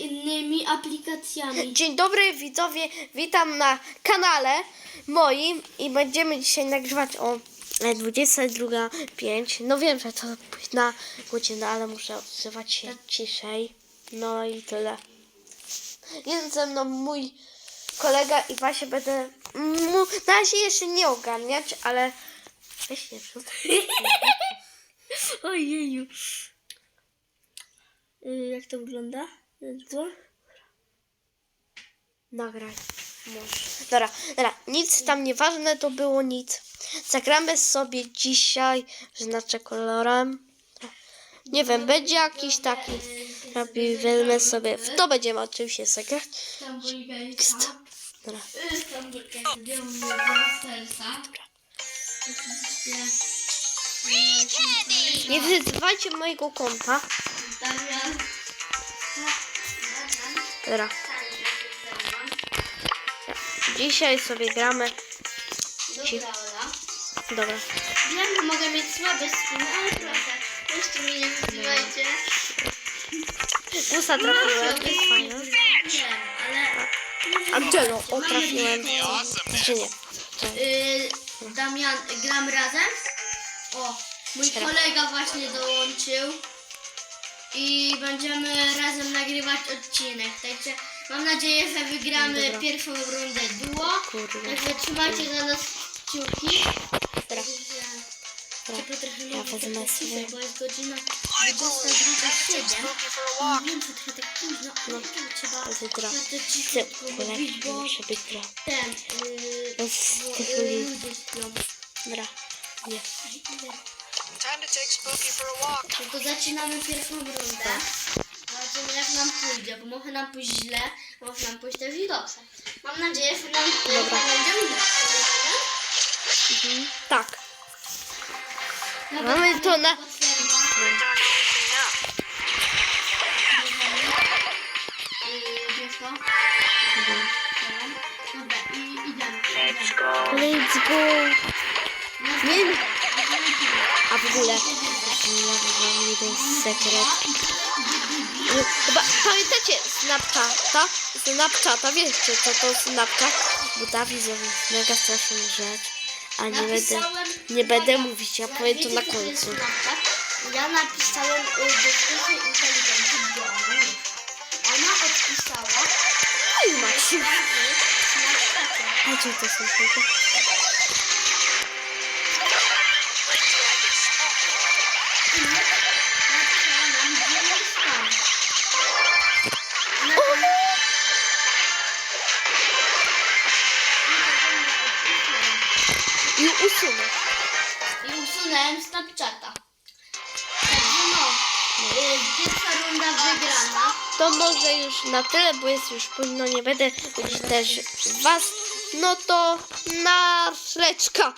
innymi aplikacjami. Dzień dobry widzowie, witam na kanale moim i będziemy dzisiaj nagrywać o e, 22.05. No wiem, że to późna godzina, ale muszę odzywać się ciszej. No i tyle. Jest ze mną mój kolega i właśnie będę mu na razie jeszcze nie ogarniać, ale weź nie. Ojeju. Y, Jak to wygląda? Co? Nagraj. Może. Dobra, dobra, nic tam nieważne to było nic. Zagramy sobie dzisiaj, znaczę kolorem. Nie wiem, będzie jakiś taki. Robi, wezmę sobie. W to będziemy oczywiście zagrać. Dobra. Nie wyzywajcie mojego konta. Damian. Dobra. Dzisiaj sobie gramy. Dobra. Dobra. Wiem, mogę mieć słabe skiny, ale proszę, jeszcze mnie nie wyzywajcie. Gusa trafiłem, jest ale... Angelo, o trafiłem. Czy nie? Y, Damian, gram razem? O, mój kolega właśnie dołączył. I będziemy razem nagrywać odcinek. Także mam nadzieję, że wygramy Dobra. pierwszą rundę duo. Kurde. Także trzymajcie za nas kciuki. Dobra. Trochę Ja wezmę tak sobie. bo jest godzina 22.07. Nie wiem, co trochę tak późno, ale trzeba bardzo cicho mówić, bo muszę być gra. ten, yy, bo, tych ludzi. ludzie śpią. Dobra. Nie. Time to take Spooky for a walk. No to zaczynamy pierwszą rundę. Zobaczymy jak nam pójdzie, bo może nam pójść źle, może nam pójść też i dobrze. Mam nadzieję, że nam Dobra. Będzie udało. Mhm. Tak. Dobra, Mamy to na- potwierdzam. Done anything up. Dobra, i idziemy. idziemy. Let's go. Nie. A w ogóle. Ja wam jeden sekret. Nie, Chyba pamiętacie Snapchata? Snapchata, wiecie co to Snapchat? Bo Dawid zrobił mega straszną rzecz. A nie będę, nie będę mówić, ja powiem to na końcu. Ja napisałem y, do sztucznej inteligencji Ani. Ona odpisała Oj, Maksiu. Snapchacie. A gdzie to są tego? I usunę. I usunąłem Snapchata. Także no, y, pierwsza runda wygrana. To może już na tyle, bo jest już późno, nie będę budzić też was. No to na szleczka.